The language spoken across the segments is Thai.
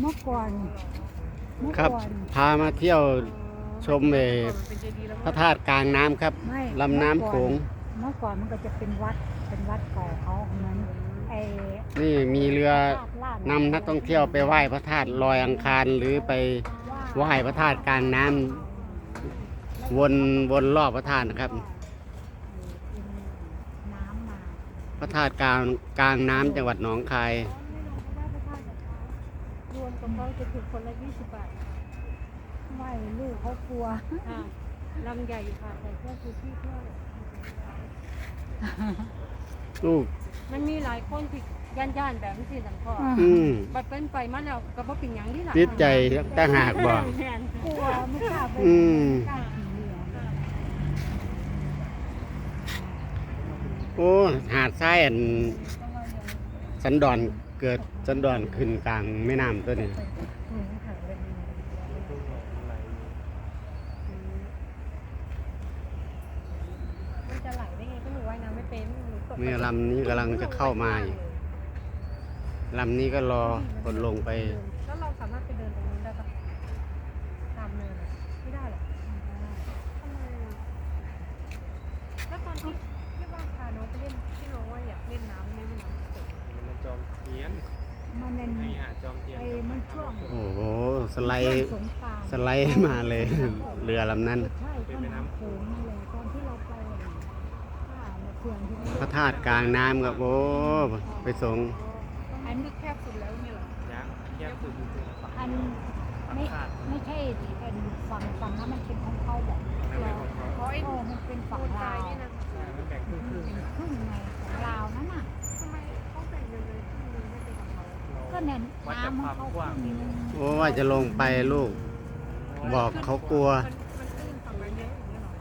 เมื่อก่อนเมื่อครับ ก่อนพามาเที่ยวชมเออเป็นเจดีย์แล้วพระธาตุกลางน้ำครับไม่ลำน้ำโขงเมื่อก่อนมันก็จะเป็นวัดเป็นวัดเก่าเขาเหมือนไอ้นี่มีเรือลาดลาดนำนักท่องเที่ยวไปไหว้พระธาตุลอยอังคารหรือไปไหว้พระธาตุกลางน้ำวนวนรอบพระธาตุนะครับ น้ำมาพระธาตุกลางกลางน้ำจังหวัดหนองคาย รวมกับเขาจะถูกคนละยี่สิบบาทไม่ลูกเขากลัวค่ะลำใหญ่ค่ะใส่เสื้อชูชีพด้วยลูก มันมีหลายคนที่ย่านย่านๆแบบนี้สิสังพ่ออืมบัดเป็นไปมาแล้วก็บ่เป็นหยังนี่ล่ะติดใจตั้งหากบ่ แม่นกลัวไม่กล้าไปอืม กล้าขี่เรือโอ้ หาดทรายอันสันดอน เกิดสันดอนขึ้นกลางแม่น้ำตัวนี้อืมค่ะเป็นมันจะไหลได้ไงก็หนูว่ายน้ำไม่เป็นหนูตกเมื่อลำนี้กำลังจะเข้ามาอีกลำนี้ก็รอคนลงไป แล้วเราสามารถไปเดินตรงนู้นได้ปะตามเนินอะไม่ได้หรอทำไมอะแล้วตอนที่ที่ว่าพาน้องไปเล่นที่น้องว่าอยากเล่นน้ำในแม่น้ำโขงมัน จอมเทียนมันเป็นไอ้หาดจอมเทียนไอ้มันช่วงโอ้โหสไลช่วด์งสงกรานต์สไลด์มาเลย เรือลำนั้นใช่ก็น้ำโขงนั่นแหละตอนที่เราไปท่ามาเขื่อนที่นี่พระธาตุกลางน้ำครับโอ้ไปสงฆ์อันนี้แคบสุดแล้วเนี่ยเหรอยักษ์แยกสุดคือฝั่งอันไม่ไม่ใช่เป็นฝั่งฝั่งนั้นมันเป็นของเขาบอกนั่นเป็นของเขาเพราะไอ้โอ้มันเป็นโคฝั่งนตาลายวนี่นะมันแบ่งครึ่งครึ่งเป็นครึ่งไง ก็เนี่ยน้ำมันเข้าครึ่งนึงโอ้ว่าจะลงไปลูก บอกเขากลัวมันมันตื้นฝั่งนั้นเยอะอย่างเงี้ยเหรอ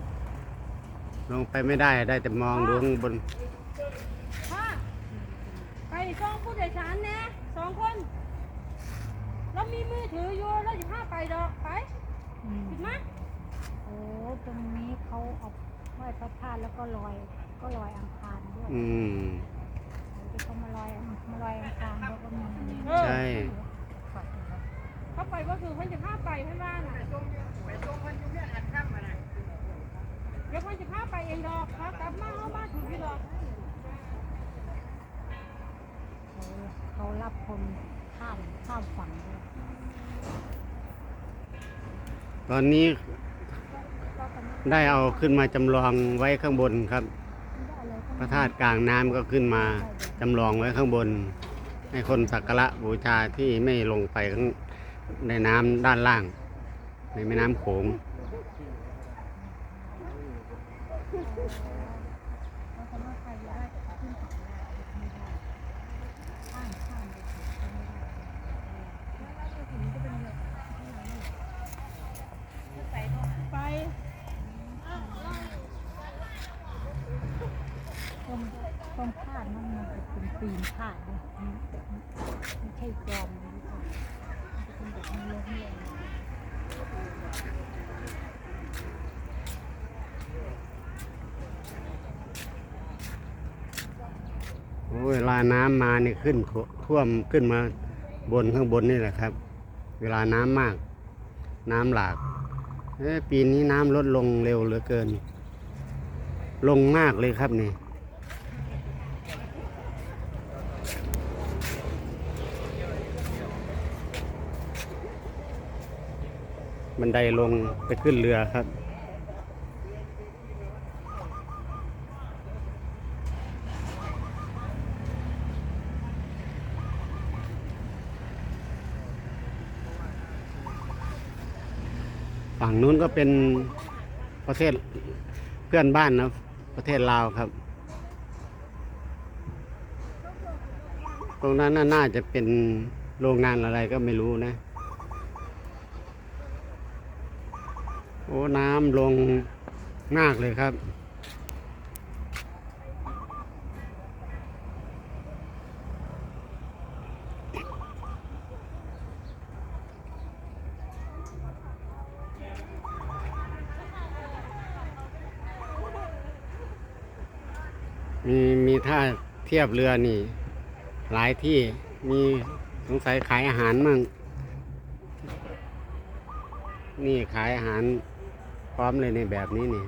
ลงไปไม่ได้ได้แต่มองดูข้างบน พ่อไปส่งผู้โดยสารนะสองคนเรามีมือถืออยู่เราจะพาไปดอกไปอืมผิดไหมโอ้ตรงนี้เขาเอาไหว้พระธาตุแล้วก็ลอยก็ลอยอังคารด้วย อืม ที่เขามาลอยมาลอยอังคารเขาก็มีเออใช่ เขาไปก็คือเพิ่นจะพาไปเพื่อนบ้านน่ะเดี๋ยวเพิ่นจะพาไปเองดอกพากลับมาเข้าบ้านถึงที่ดอกเขาเขารับคนข้ามข้ามฝั่งด้วยตอนนี้ได้เอาขึ้นมาจำลองไว้ข้างบนครับ พระธาตุกลางน้ำก็ขึ้นมาจำลองไว้ข้างบน ให้คนสักการะบูชาที่ไม่ลงไปข้างในน้ำด้านล่าง ในแม่น้ำโขง เขาสามารถไปได้ขึ้นฝั่งได้ไม่ได้ข้ามข้ามไปฝั่งไม่ได้ ไป ตรง ตรงพาดมันมันเป็นปีนพาดด้วยไม่ใช่จอมเลยทุกคนมันจะเป็นแบบนี้ล้มลงโอ้เวลาน้ำมานี่ขึ้นท่วมขึ้นมาบนข้างบนนี่แหละครับ เวลาน้ำมาก น้ำหลากปีนี้น้ำลดลงเร็วเหลือเกิน ลงมากเลยครับนี่ บันไดลงไปขึ้นเรือครับ ฝั่งนู้นก็เป็นประเทศเพื่อนบ้านนะประเทศลาวครับ ตรงนั้นน่ะน่าจะเป็นโรงงานอะไรก็ไม่รู้นะ อ้น้ำลงมากเลยครับ มีมีท่าเทียบเรือนี่ หลายที่มีสงสัยขายอาหารมั่งนี่ขายอาหาร พร้อมเลยในแบบนี้นี่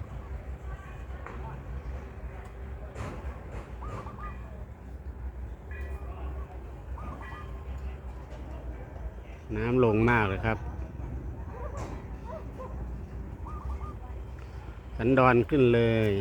น้ำลงมากเลยครับ สันดอนขึ้นเลย